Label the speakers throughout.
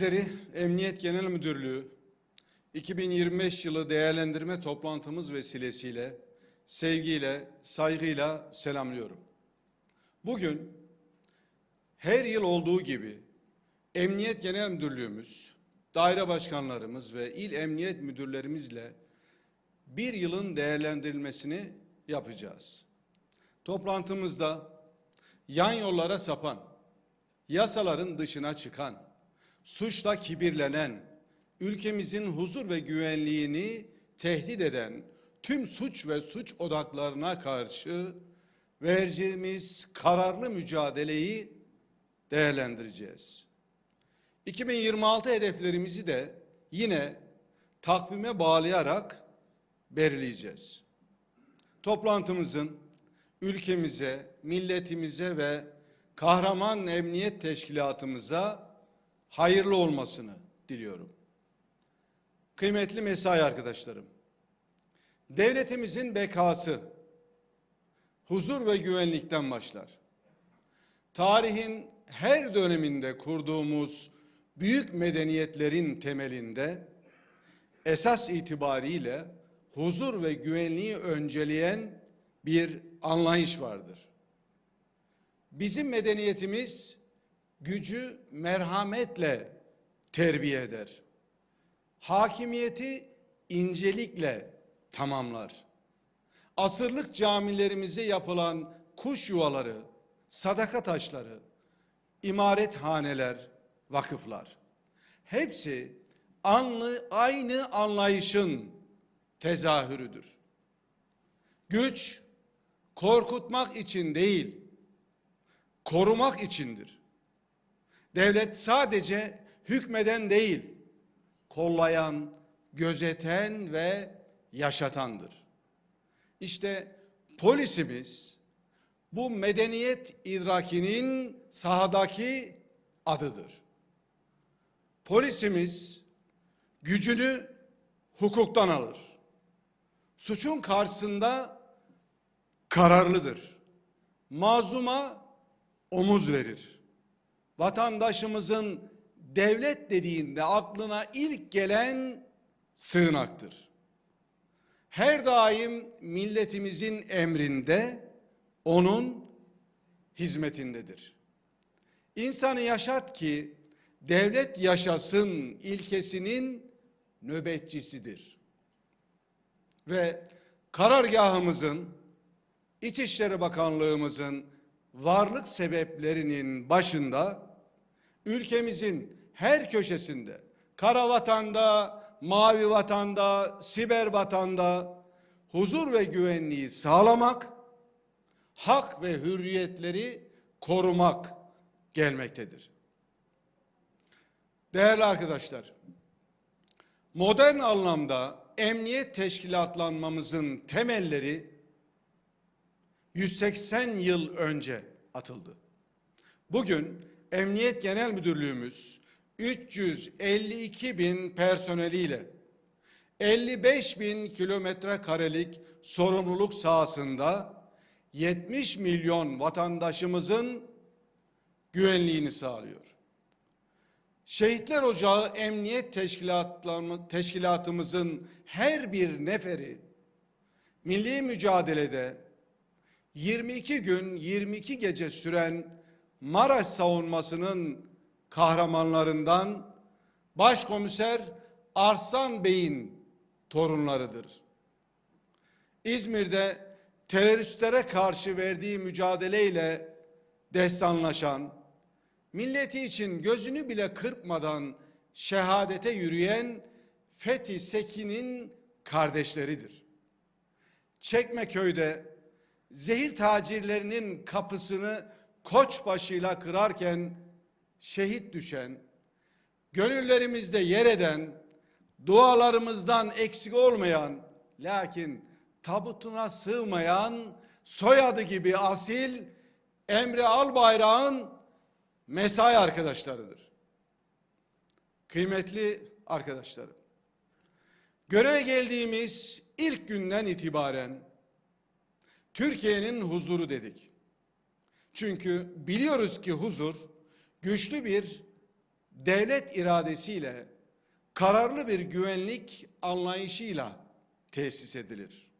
Speaker 1: Sizleri Emniyet Genel Müdürlüğü 2025 yılı değerlendirme toplantımız vesilesiyle sevgiyle, saygıyla selamlıyorum. Bugün her yıl olduğu gibi Emniyet Genel Müdürlüğümüz, daire başkanlarımız ve il emniyet müdürlerimizle bir yılın değerlendirilmesini yapacağız. Toplantımızda yan yollara sapan, yasaların dışına çıkan, suçla kibirlenen, ülkemizin huzur ve güvenliğini tehdit eden tüm suç ve suç odaklarına karşı vereceğimiz kararlı mücadeleyi değerlendireceğiz. 2026 hedeflerimizi de yine takvime bağlayarak belirleyeceğiz. Toplantımızın ülkemize, milletimize ve kahraman emniyet teşkilatımıza hayırlı olmasını diliyorum. Kıymetli mesai arkadaşlarım, devletimizin bekası huzur ve güvenlikten başlar. Tarihin her döneminde kurduğumuz büyük medeniyetlerin temelinde esas itibariyle huzur ve güvenliği önceleyen bir anlayış vardır. Bizim medeniyetimiz gücü merhametle terbiye eder. Hakimiyeti incelikle tamamlar. Asırlık camilerimize yapılan kuş yuvaları, sadaka taşları, imarethaneler, vakıflar. Hepsi anlı, aynı anlayışın tezahürüdür. Güç korkutmak için değil, korumak içindir. Devlet sadece hükmeden değil, kollayan, gözeten ve yaşatandır. İşte polisimiz bu medeniyet idrakinin sahadaki adıdır. Polisimiz gücünü hukuktan alır. Suçun karşısında kararlıdır. Mazuma omuz verir. Vatandaşımızın devlet dediğinde aklına ilk gelen sığınaktır. Her daim milletimizin emrinde, onun hizmetindedir. İnsanı yaşat ki devlet yaşasın ilkesinin nöbetçisidir. Ve karargahımızın, İçişleri Bakanlığımızın varlık sebeplerinin başında ülkemizin her köşesinde, kara vatanda, mavi vatanda, siber vatanda huzur ve güvenliği sağlamak, hak ve hürriyetleri korumak gelmektedir. Değerli arkadaşlar, modern anlamda emniyet teşkilatlanmamızın temelleri 180 yıl önce atıldı. Bugün Emniyet Genel Müdürlüğümüz 352 bin personeliyle 55 bin kilometre karelik sorumluluk sahasında 70 milyon vatandaşımızın güvenliğini sağlıyor. Şehitler Ocağı Emniyet Teşkilatımızın her bir neferi milli mücadelede 22 gün 22 gece süren Maraş savunmasının kahramanlarından Başkomiser Arslan Bey'in torunlarıdır. İzmir'de teröristlere karşı verdiği mücadeleyle destanlaşan, milleti için gözünü bile kırpmadan şehadete yürüyen Fethi Sekin'in kardeşleridir. Çekmeköy'de zehir tacirlerinin kapısını koçbaşıyla kırarken şehit düşen, gönüllerimizde yer eden, dualarımızdan eksik olmayan, lakin tabutuna sığmayan, soyadı gibi asil Emre Albayrak'ın mesai arkadaşlarıdır. Kıymetli arkadaşlarım, göreve geldiğimiz ilk günden itibaren Türkiye'nin huzuru dedik. Çünkü biliyoruz ki huzur güçlü bir devlet iradesiyle kararlı bir güvenlik anlayışıyla tesis edilir.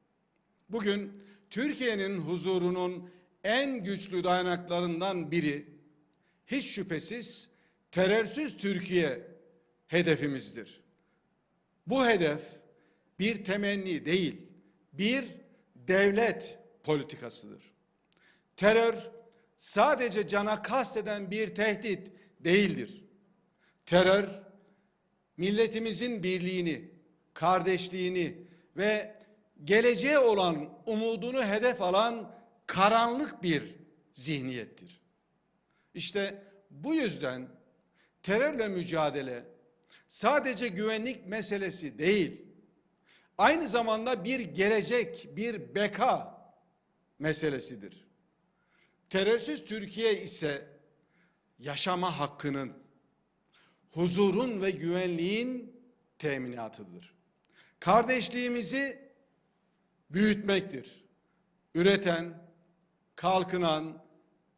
Speaker 1: Bugün Türkiye'nin huzurunun en güçlü dayanaklarından biri hiç şüphesiz terörsüz Türkiye hedefimizdir. Bu hedef bir temenni değil, bir devlet politikasıdır. Terör sadece cana kasteden bir tehdit değildir. Terör milletimizin birliğini, kardeşliğini ve geleceğe olan umudunu hedef alan karanlık bir zihniyettir. İşte bu yüzden terörle mücadele sadece güvenlik meselesi değil, aynı zamanda bir gelecek, bir beka meselesidir. Terörsüz Türkiye ise yaşama hakkının, huzurun ve güvenliğin teminatıdır. Kardeşliğimizi büyütmektir. Üreten, kalkınan,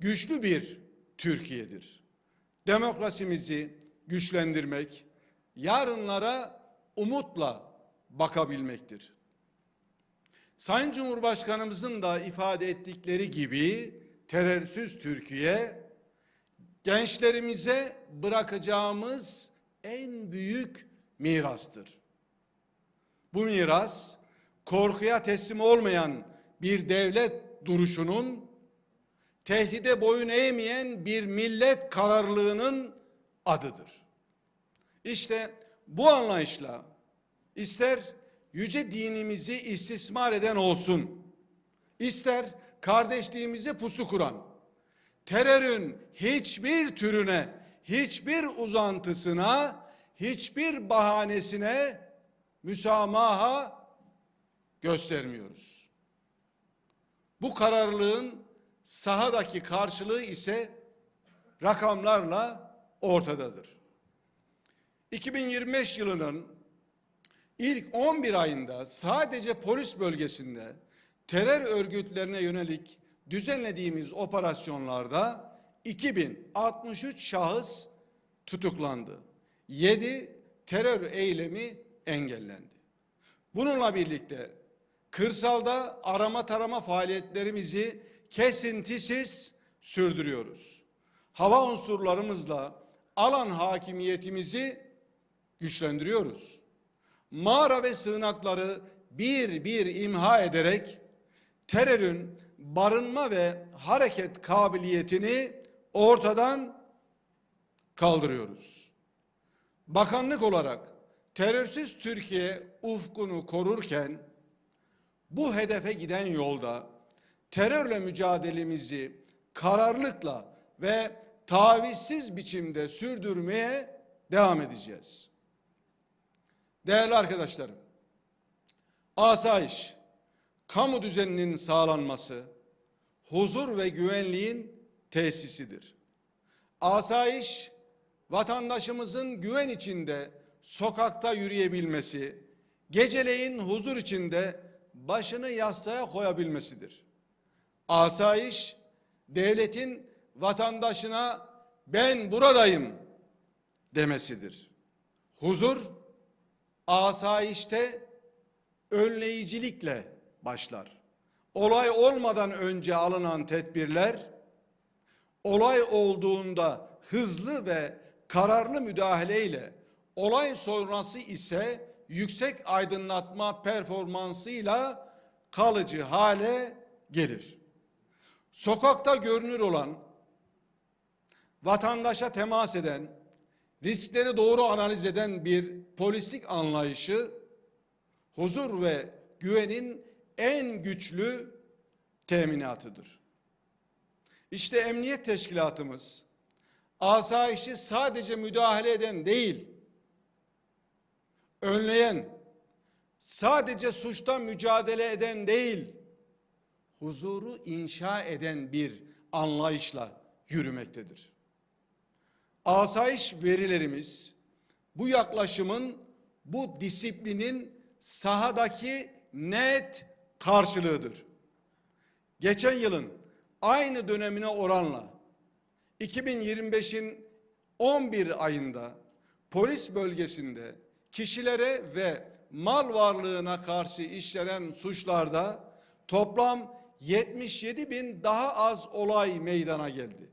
Speaker 1: güçlü bir Türkiye'dir. Demokrasimizi güçlendirmek, yarınlara umutla bakabilmektir. Sayın Cumhurbaşkanımızın da ifade ettikleri gibi terörsüz Türkiye gençlerimize bırakacağımız en büyük mirastır. Bu miras korkuya teslim olmayan bir devlet duruşunun tehdide boyun eğmeyen bir millet kararlılığının adıdır. İşte bu anlayışla ister yüce dinimizi istismar eden olsun, ister kardeşliğimizi pusu kuran, terörün hiçbir türüne, hiçbir uzantısına, hiçbir bahanesine müsamaha göstermiyoruz. Bu kararlılığın sahadaki karşılığı ise rakamlarla ortadadır. 2025 yılının ilk 11 ayında sadece polis bölgesinde terör örgütlerine yönelik düzenlediğimiz operasyonlarda 2063 şahıs tutuklandı. 7 terör eylemi engellendi. Bununla birlikte kırsalda arama tarama faaliyetlerimizi kesintisiz sürdürüyoruz. Hava unsurlarımızla alan hakimiyetimizi güçlendiriyoruz. Mağara ve sığınakları bir bir imha ederek terörün barınma ve hareket kabiliyetini ortadan kaldırıyoruz. Bakanlık olarak terörsüz Türkiye ufkunu korurken bu hedefe giden yolda terörle mücadelemizi kararlılıkla ve tavizsiz biçimde sürdürmeye devam edeceğiz. Değerli arkadaşlarım, asayiş, kamu düzeninin sağlanması, huzur ve güvenliğin tesisidir. Asayiş, vatandaşımızın güven içinde sokakta yürüyebilmesi, geceleyin huzur içinde başını yastığa koyabilmesidir. Asayiş, devletin vatandaşına ben buradayım demesidir. Huzur, asayişte önleyicilikle başlar. Olay olmadan önce alınan tedbirler, olay olduğunda hızlı ve kararlı müdahaleyle, olay sonrası ise yüksek aydınlatma performansıyla kalıcı hale gelir. Sokakta görünür olan, vatandaşa temas eden, riskleri doğru analiz eden bir polislik anlayışı, huzur ve güvenin en güçlü teminatıdır. İşte emniyet teşkilatımız, asayişi sadece müdahale eden değil, önleyen, sadece suçta mücadele eden değil, huzuru inşa eden bir anlayışla yürümektedir. Asayiş verilerimiz bu yaklaşımın, bu disiplinin sahadaki net karşılığıdır. Geçen yılın aynı dönemine oranla 2025'in 11 ayında polis bölgesinde kişilere ve mal varlığına karşı işlenen suçlarda toplam 77 bin daha az olay meydana geldi.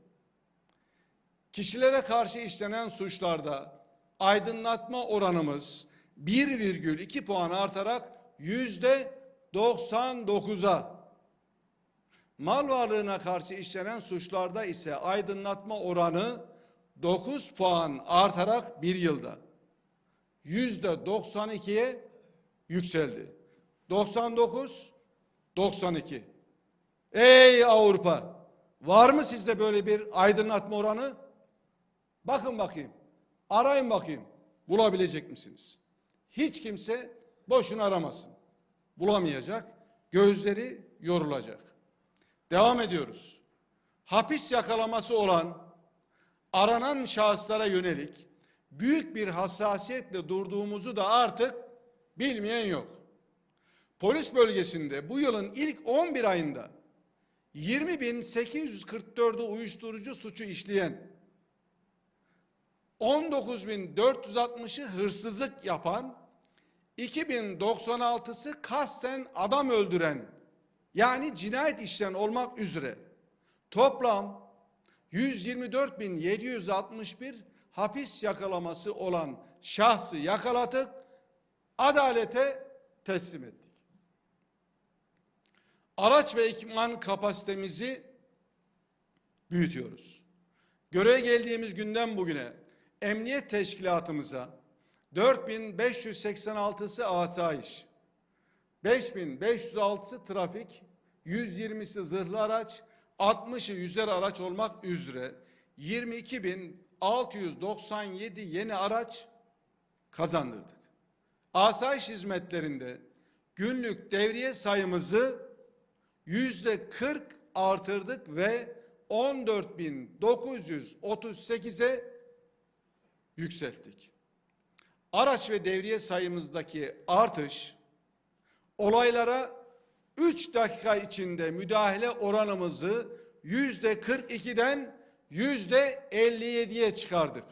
Speaker 1: Kişilere karşı işlenen suçlarda aydınlatma oranımız 1,2 puan artarak yüzde 99'a. Mal varlığına karşı işlenen suçlarda ise aydınlatma oranı 9 puan artarak bir yılda yüzde 92'ye yükseldi. 99, 92. Ey Avrupa! Var mı sizde böyle bir aydınlatma oranı? Bakın bakayım. Arayın bakayım. Bulabilecek misiniz? Hiç kimse boşuna aramasın. Bulamayacak. Gözleri yorulacak. Devam ediyoruz. Hapis yakalaması olan aranan şahıslara yönelik büyük bir hassasiyetle durduğumuzu da artık bilmeyen yok. Polis bölgesinde bu yılın ilk 11 ayında 20.844'ü uyuşturucu suçu işleyen 19.460'ı hırsızlık yapan 2096'sı kasten adam öldüren yani cinayet işleyen olmak üzere toplam 124.761 hapis yakalaması olan şahsı yakaladık, adalete teslim ettik. Araç ve ekipman kapasitemizi büyütüyoruz. Göreve geldiğimiz günden bugüne emniyet teşkilatımıza 4586'sı asayiş, 5506'sı trafik, 120'si zırhlı araç, 60'ı yüzer araç olmak üzere 22.697 yeni araç kazandırdık. Asayiş hizmetlerinde günlük devriye sayımızı yüzde 40 artırdık ve 14.938'e yükselttik. Araç ve devriye sayımızdaki artış olaylara 3 dakika içinde müdahale oranımızı yüzde 42'den yüzde 57'ye çıkardık.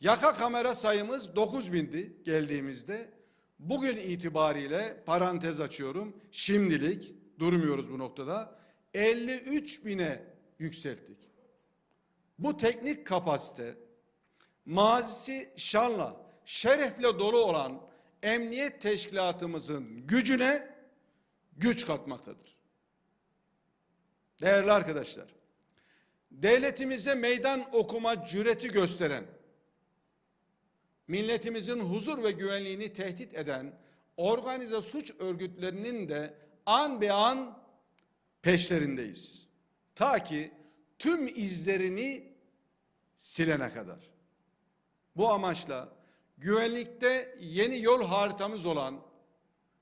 Speaker 1: Yaka kamera sayımız 9 bindi geldiğimizde. Bugün itibariyle parantez açıyorum. Şimdilik durmuyoruz bu noktada. 53 bine yükselttik. Bu teknik kapasite mazisi şanla, şerefle dolu olan emniyet teşkilatımızın gücüne güç katmaktadır. Değerli arkadaşlar, devletimize meydan okuma cüreti gösteren, milletimizin huzur ve güvenliğini tehdit eden organize suç örgütlerinin de an be an peşlerindeyiz. Ta ki tüm izlerini silene kadar. Bu amaçla güvenlikte yeni yol haritamız olan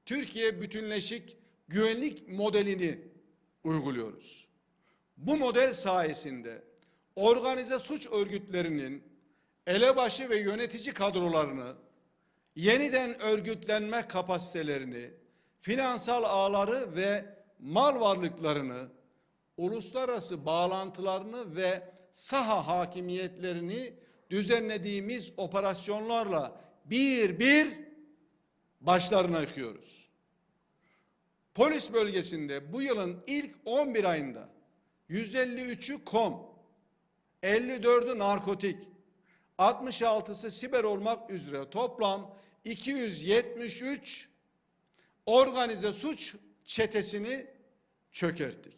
Speaker 1: Türkiye bütünleşik güvenlik modelini uyguluyoruz. Bu model sayesinde organize suç örgütlerinin elebaşı ve yönetici kadrolarını, yeniden örgütlenme kapasitelerini, finansal ağları ve mal varlıklarını, uluslararası bağlantılarını ve saha hakimiyetlerini düzenlediğimiz operasyonlarla bir bir başlarına yıkıyoruz. Polis bölgesinde bu yılın ilk 11 ayında 153'ü kom, 54'ü narkotik, 66'sı siber olmak üzere toplam 273 organize suç çetesini çökerttik.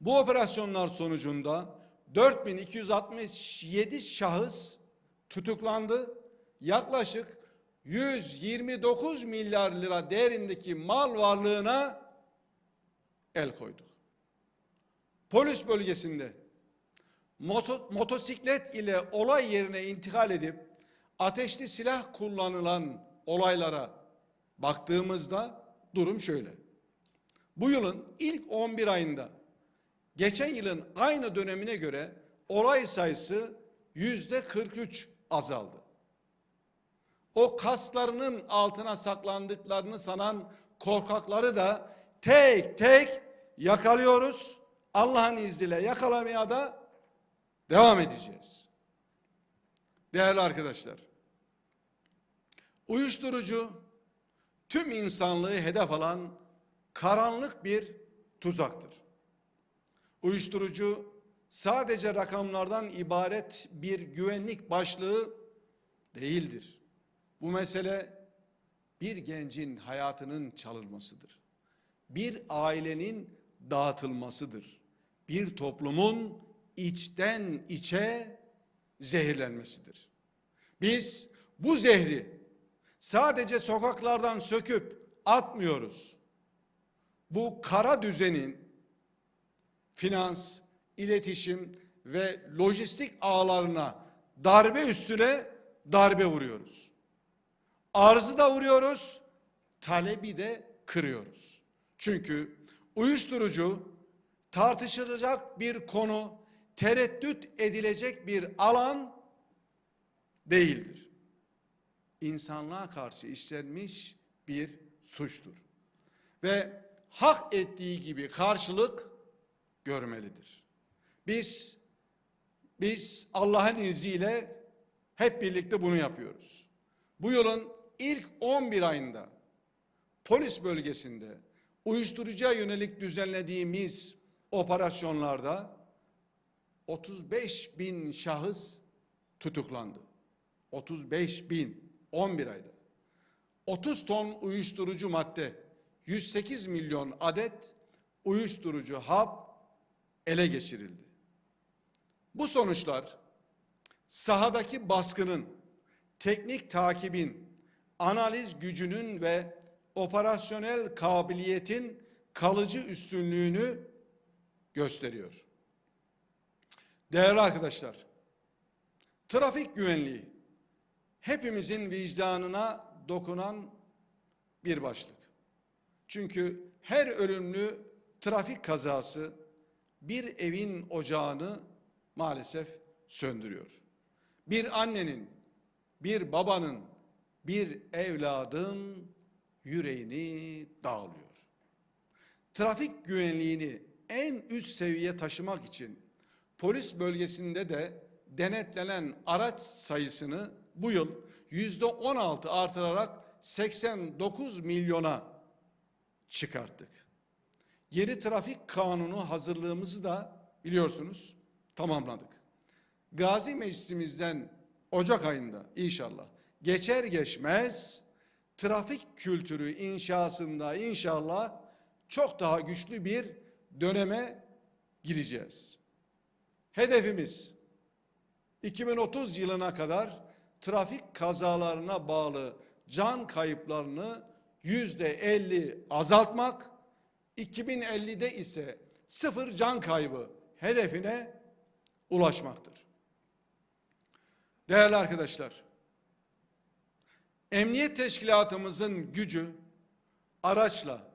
Speaker 1: Bu operasyonlar sonucunda 4267 şahıs tutuklandı. Yaklaşık 129 milyar lira değerindeki mal varlığına el koyduk. Polis bölgesinde moto, motosiklet ile olay yerine intikal edip ateşli silah kullanılan olaylara baktığımızda durum şöyle. Bu yılın ilk 11 ayında geçen yılın aynı dönemine göre olay sayısı yüzde 43 azaldı. O kaslarının altına saklandıklarını sanan korkakları da tek tek yakalıyoruz. Allah'ın izniyle yakalamaya da devam edeceğiz. Değerli arkadaşlar, uyuşturucu tüm insanlığı hedef alan karanlık bir tuzaktır. Uyuşturucu sadece rakamlardan ibaret bir güvenlik başlığı değildir. Bu mesele bir gencin hayatının çalınmasıdır. Bir ailenin dağıtılmasıdır. Bir toplumun içten içe zehirlenmesidir. Biz bu zehri sadece sokaklardan söküp atmıyoruz. Bu kara düzenin finans, iletişim ve lojistik ağlarına darbe üstüne darbe vuruyoruz. Arzı da vuruyoruz, talebi de kırıyoruz. Çünkü uyuşturucu tartışılacak bir konu, tereddüt edilecek bir alan değildir. İnsanlığa karşı işlenmiş bir suçtur. Ve hak ettiği gibi karşılık görmelidir. Biz biz Allah'ın izniyle hep birlikte bunu yapıyoruz. Bu yılın ilk 11 ayında polis bölgesinde uyuşturucuya yönelik düzenlediğimiz operasyonlarda 35 bin şahıs tutuklandı. 35 bin 11 ayda. 30 ton uyuşturucu madde, 108 milyon adet uyuşturucu hap ele geçirildi. Bu sonuçlar sahadaki baskının, teknik takibin, analiz gücünün ve operasyonel kabiliyetin kalıcı üstünlüğünü gösteriyor. Değerli arkadaşlar, trafik güvenliği hepimizin vicdanına dokunan bir başlık. Çünkü her ölümlü trafik kazası bir evin ocağını maalesef söndürüyor. Bir annenin, bir babanın, bir evladın yüreğini dağılıyor. Trafik güvenliğini en üst seviyeye taşımak için polis bölgesinde de denetlenen araç sayısını bu yıl yüzde 16 artırarak 89 milyona çıkarttık. Yeni trafik kanunu hazırlığımızı da biliyorsunuz tamamladık. Gazi Meclisimizden Ocak ayında inşallah geçer geçmez trafik kültürü inşasında inşallah çok daha güçlü bir döneme gireceğiz. Hedefimiz 2030 yılına kadar trafik kazalarına bağlı can kayıplarını yüzde 50 azaltmak, 2050'de ise sıfır can kaybı hedefine ulaşmaktır. Değerli arkadaşlar, emniyet teşkilatımızın gücü araçla,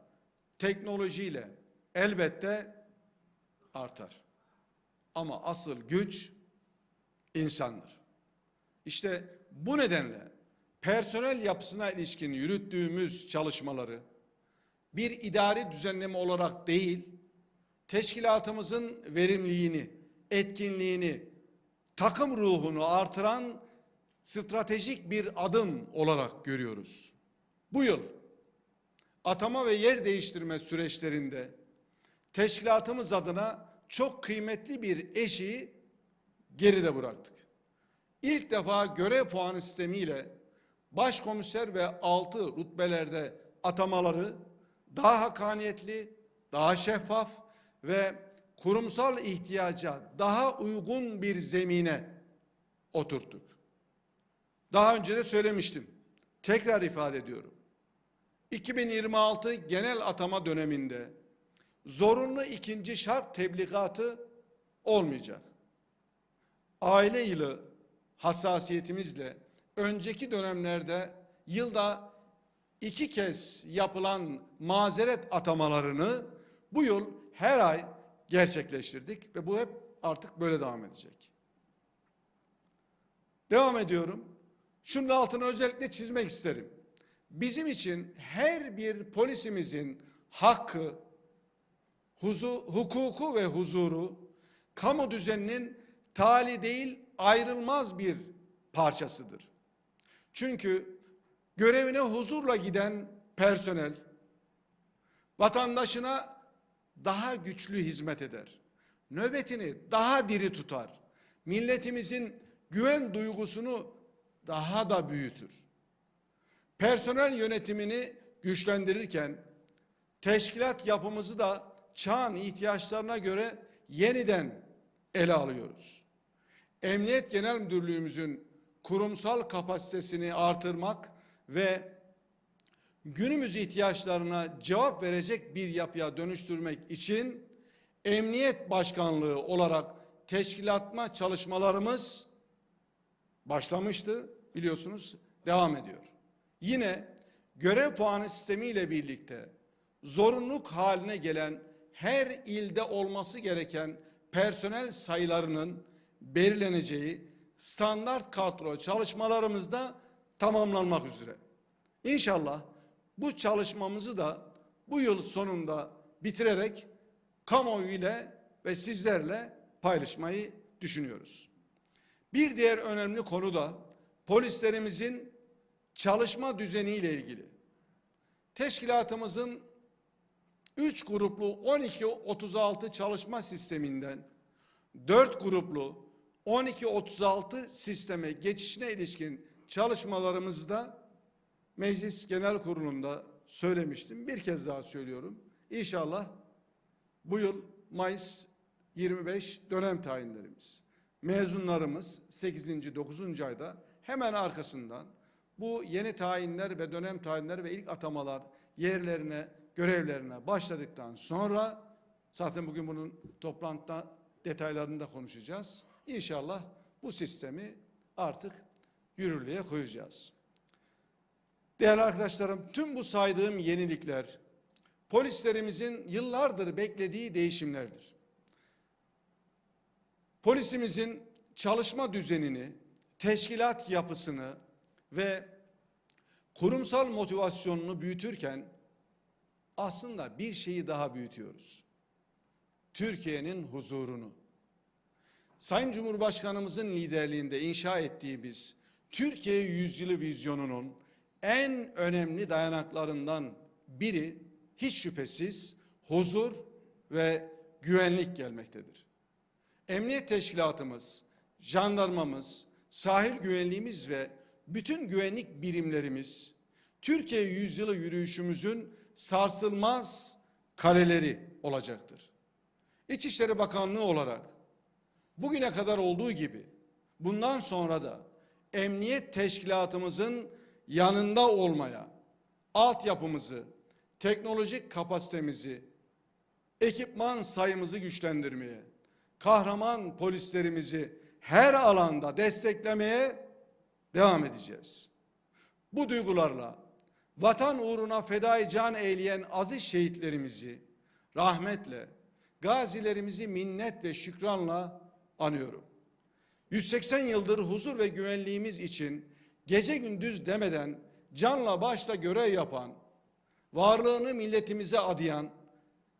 Speaker 1: teknolojiyle elbette artar. Ama asıl güç insandır. İşte bu nedenle personel yapısına ilişkin yürüttüğümüz çalışmaları bir idari düzenleme olarak değil, teşkilatımızın verimliliğini, etkinliğini, takım ruhunu artıran stratejik bir adım olarak görüyoruz. Bu yıl atama ve yer değiştirme süreçlerinde teşkilatımız adına çok kıymetli bir eşiği geride bıraktık. İlk defa görev puanı sistemiyle başkomiser ve altı rütbelerde atamaları daha hakaniyetli, daha şeffaf ve kurumsal ihtiyaca daha uygun bir zemine oturttuk. Daha önce de söylemiştim. Tekrar ifade ediyorum. 2026 genel atama döneminde zorunlu ikinci şart tebligatı olmayacak. Aile yılı hassasiyetimizle önceki dönemlerde yılda iki kez yapılan mazeret atamalarını bu yıl her ay gerçekleştirdik ve bu hep artık böyle devam edecek. Devam ediyorum. Şunun altını özellikle çizmek isterim. Bizim için her bir polisimizin hakkı, huzu, hukuku ve huzuru kamu düzeninin tali değil ayrılmaz bir parçasıdır. Çünkü görevine huzurla giden personel vatandaşına daha güçlü hizmet eder. Nöbetini daha diri tutar. Milletimizin güven duygusunu daha da büyütür. Personel yönetimini güçlendirirken teşkilat yapımızı da çağın ihtiyaçlarına göre yeniden ele alıyoruz. Emniyet Genel Müdürlüğümüzün kurumsal kapasitesini artırmak ve günümüz ihtiyaçlarına cevap verecek bir yapıya dönüştürmek için Emniyet Başkanlığı olarak teşkilatma çalışmalarımız başlamıştı biliyorsunuz devam ediyor. Yine görev puanı sistemiyle birlikte zorunluluk haline gelen her ilde olması gereken personel sayılarının belirleneceği standart kadro çalışmalarımızda tamamlanmak üzere. İnşallah bu çalışmamızı da bu yıl sonunda bitirerek kamuoyu ile ve sizlerle paylaşmayı düşünüyoruz. Bir diğer önemli konu da polislerimizin çalışma düzeniyle ilgili. Teşkilatımızın 3 gruplu 12-36 çalışma sisteminden 4 gruplu 12-36 sisteme geçişine ilişkin çalışmalarımızda Meclis Genel Kurulu'nda söylemiştim. Bir kez daha söylüyorum. İnşallah bu yıl Mayıs 25 dönem tayinlerimiz. Mezunlarımız 8. 9. ayda hemen arkasından bu yeni tayinler ve dönem tayinler ve ilk atamalar yerlerine, görevlerine başladıktan sonra zaten bugün bunun toplantıda detaylarını da konuşacağız. İnşallah bu sistemi artık yürürlüğe koyacağız. Değerli arkadaşlarım, tüm bu saydığım yenilikler polislerimizin yıllardır beklediği değişimlerdir. Polisimizin çalışma düzenini, teşkilat yapısını ve kurumsal motivasyonunu büyütürken aslında bir şeyi daha büyütüyoruz. Türkiye'nin huzurunu. Sayın Cumhurbaşkanımızın liderliğinde inşa ettiğimiz Türkiye Yüzyılı vizyonunun en önemli dayanaklarından biri hiç şüphesiz huzur ve güvenlik gelmektedir. Emniyet teşkilatımız, jandarmamız, sahil güvenliğimiz ve bütün güvenlik birimlerimiz Türkiye yüzyılı yürüyüşümüzün sarsılmaz kaleleri olacaktır. İçişleri Bakanlığı olarak bugüne kadar olduğu gibi bundan sonra da emniyet teşkilatımızın yanında olmaya, altyapımızı, teknolojik kapasitemizi, ekipman sayımızı güçlendirmeye, kahraman polislerimizi her alanda desteklemeye devam edeceğiz. Bu duygularla vatan uğruna fedai can eğleyen aziz şehitlerimizi rahmetle, gazilerimizi minnet ve şükranla anıyorum. 180 yıldır huzur ve güvenliğimiz için gece gündüz demeden canla başla görev yapan, varlığını milletimize adayan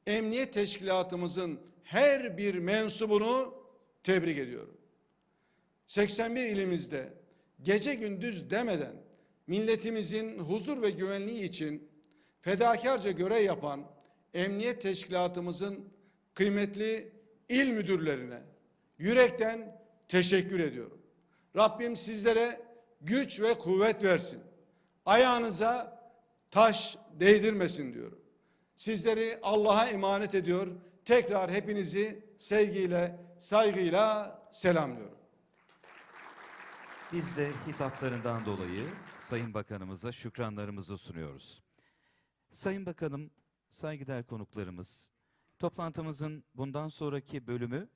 Speaker 1: emniyet teşkilatımızın her bir mensubunu tebrik ediyorum. 81 ilimizde gece gündüz demeden milletimizin huzur ve güvenliği için fedakarca görev yapan emniyet teşkilatımızın kıymetli il müdürlerine yürekten teşekkür ediyorum. Rabbim sizlere güç ve kuvvet versin. Ayağınıza taş değdirmesin diyorum. Sizleri Allah'a emanet ediyor. Tekrar hepinizi sevgiyle, saygıyla selamlıyorum.
Speaker 2: Biz de hitaplarından dolayı Sayın Bakanımıza şükranlarımızı sunuyoruz. Sayın Bakanım, saygıdeğer konuklarımız, toplantımızın bundan sonraki bölümü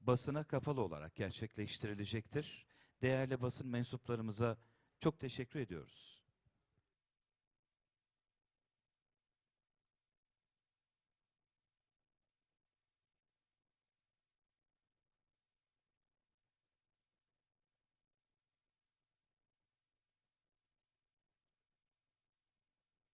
Speaker 2: basına kapalı olarak gerçekleştirilecektir. Değerli basın mensuplarımıza çok teşekkür ediyoruz.